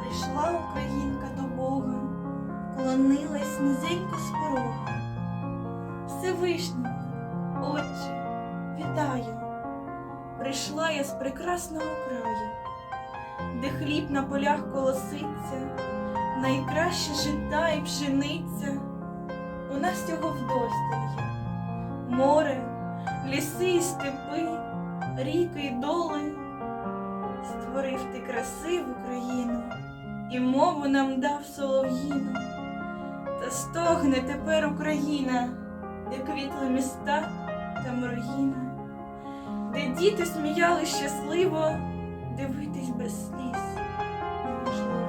Прийшла українка до Бога, клонилась низенько з порога. Всевишній, Отче, вітаю, прийшла я з прекрасного краю, де хліб на полях колоситься, найкраще жита і пшениця. У нас цього вдосталь. Море, ліси і степи, ріки й доли. Створив ти красиву країну, і мову нам дав солов'їну. Та стогне тепер Україна, де квітли міста та руїна, де діти сміяли щасливо, дивитись без сліз неможливо.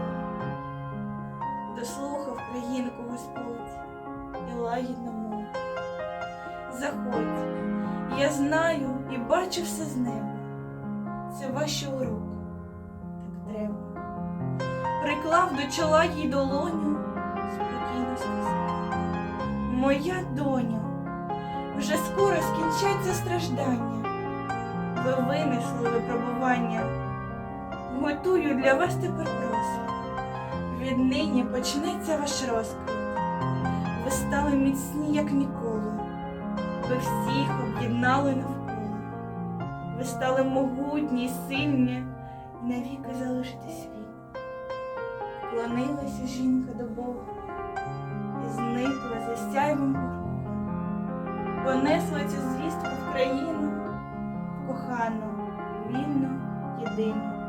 Дослухав країнку Господь і лагідно. Заходь, я знаю і бачу все з неба. Це ваші уроки, так треба. Приклав до чола їй долоню, спокійно сказав. Моя доню, вже скоро скінчаться страждання. Ви винесли випробування. Готую для вас тепер просвіт. Віднині почнеться ваш розквіт. Ви стали міцні, як ніколи. Ви всіх об'єднали навколо. Ви стали могутні, сильні, і навіки залишите світ. Клонилася жінка до Бога і зникла за сяйвом порога. Понесла цю звістку в країну, в кохану, вільну, єдину.